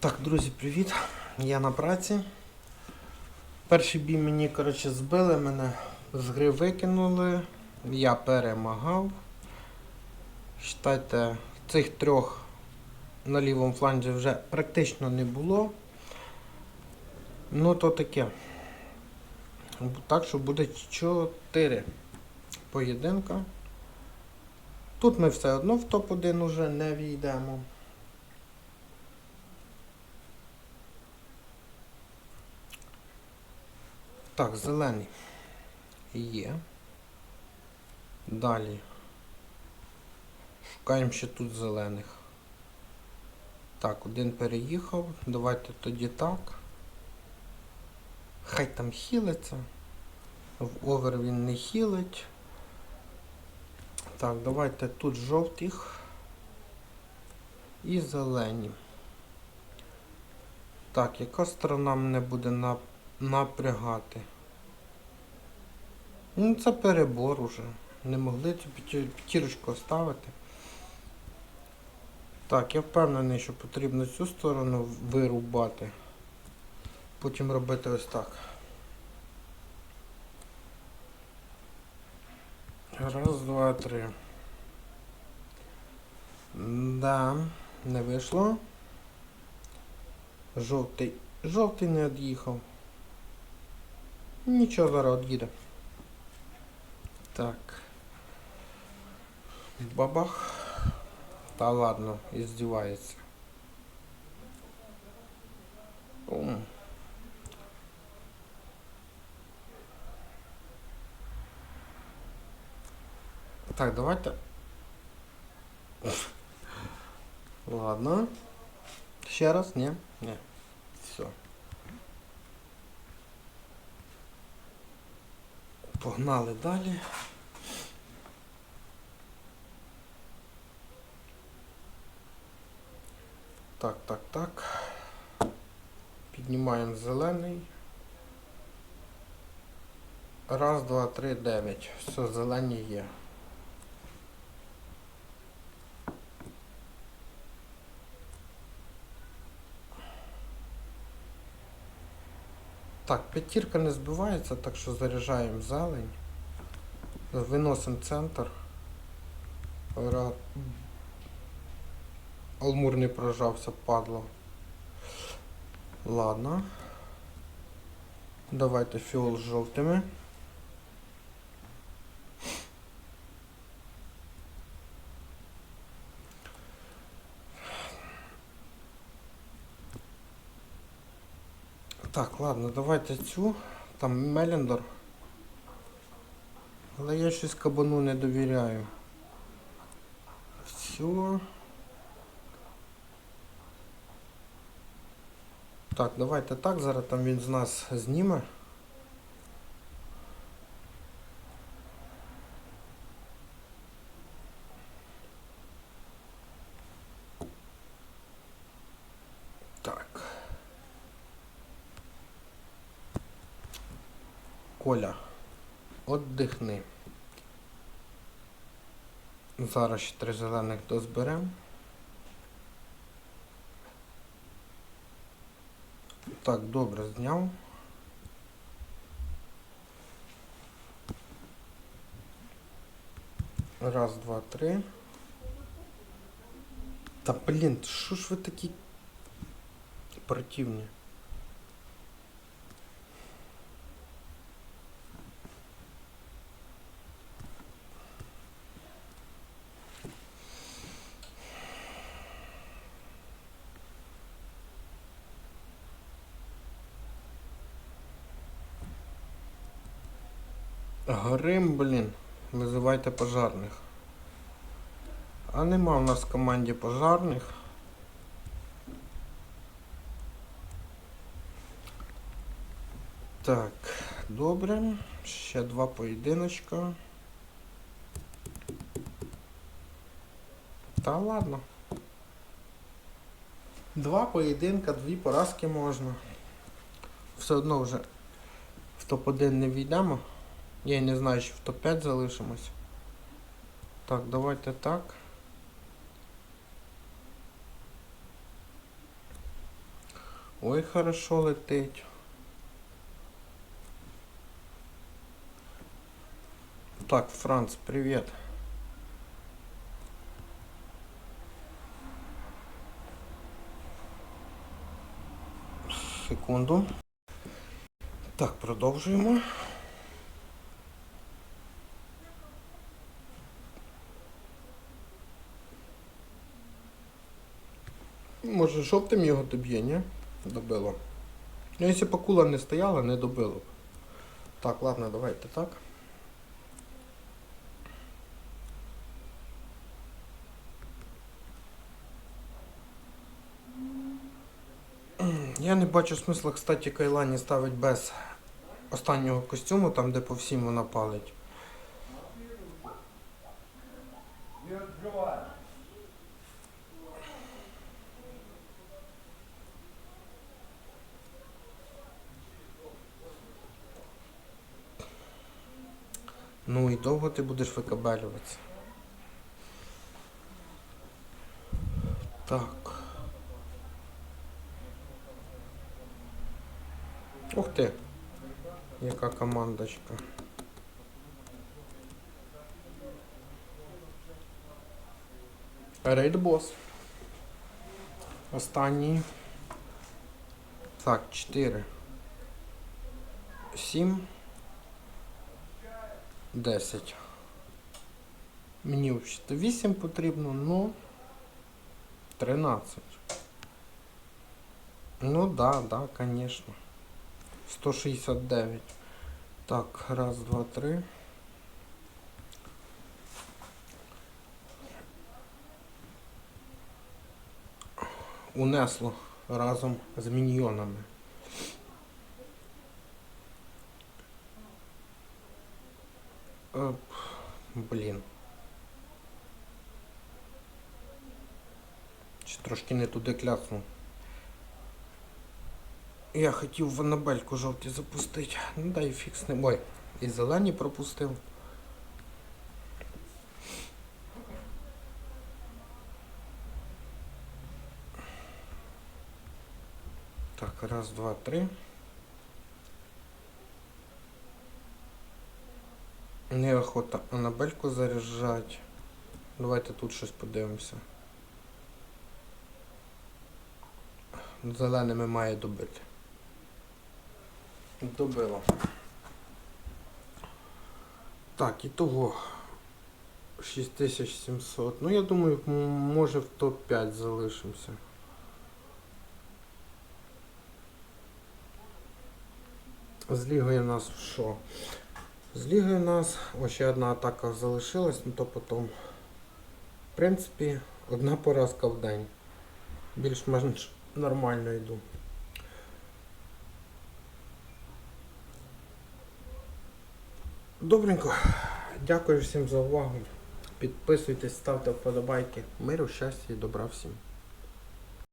Так, друзі, привіт. Я на праці. Перший бій мені, коротше, збили, мене з гри викинули. Я перемагав. Считайте, цих трьох на лівому фланзі вже практично не було. Ну, то таке. Так що буде 4 поєдинка. Тут ми все одно в топ-1 уже не війдемо. Так, зелений є. Далі. Шукаємо ще тут зелених. Так, один переїхав. Давайте тоді так. Хай там хілиться. В овер він не хілить. Так, давайте тут жовтих і зелені. Так, яка сторона мене буде на, напрягати? Ну, це перебор уже. Не могли цю п'яті- п'ятірочку ставити. Так, я впевнений, що потрібно цю сторону вирубати. Потім робити ось так. Раз, два, три. Да, не вийшло. Жовтий. Жовтий не від'їхав. Нічого зараз від'їде. Так. Бабах. Та ладно, издевается. Ум. Так, давайте. Ладно. Ще раз? Ні? Ні. Погнали далі. Так, так, так. Піднімаємо зелений. Раз, два, три, дев'ять. Все, зелені є. Так, п'ятірка не збивається, так що заряджаємо зелень. Виносимо центр. Алмур не прожався, падло. Ладно. Давайте фіол з жовтими. Так, ладно, давайте цю. Там Меліндор. Але я щось кабану не довіряю. Все. Так, давайте так, зараз там він з нас зніме. Так. Коля, отдихни. Зараз ще три зелених дозберемо. Так, добре, зняв. Раз, два, три. Та блін, що ж ви такі противні? Грим, блін. Визивайте пожарних. А нема в нас в команді пожарних. Так, добре. Ще два поєдиночка. Та ладно. Два поєдинка, дві поразки можна. Все одно вже в топ-1 не війдемо. Я не знаю, чи в топ-5 залишимось. Так, давайте так. Ой, хорошо летить. Так, Франц, привет. Секунду. Так, продовжуємо. Може, жовтим його доб'є, ні? Добило. Ну, якщо б акула не стояла, не добило б. Так, ладно, давайте так. Я не бачу смисла, кстати, Кайлані ставить без останнього костюму, там де по всім вона палить. Ну і довго ти будеш викабелюватися. Так. Ух ти. Яка командочка. Рейд бос. Останній. Так, 4. 7. 10. Мені взагалі 8 потрібно, ну 13. Ну да, да, конечно. 169. Так, раз, два, три. Унесло разом з міньйонами. Блін. Чи трошки не туди кляснув. Я хотів в анабельку жовті запустити. Ну дай ним. Ой, і зелені пропустив. Так, раз, два, три. Неохота анабельку заряджати. Давайте тут щось подивимося. Зеленими має добити. Добило. Так, і того 6700. Ну я думаю, може в топ-5 залишимося. З лігою нас що? З лігою у нас ось ще одна атака залишилась, ну то потім. В принципі, одна поразка в день. Більш-менш нормально йду. Добренько. Дякую всім за увагу. Підписуйтесь, ставте вподобайки. Миру, щастя і добра всім.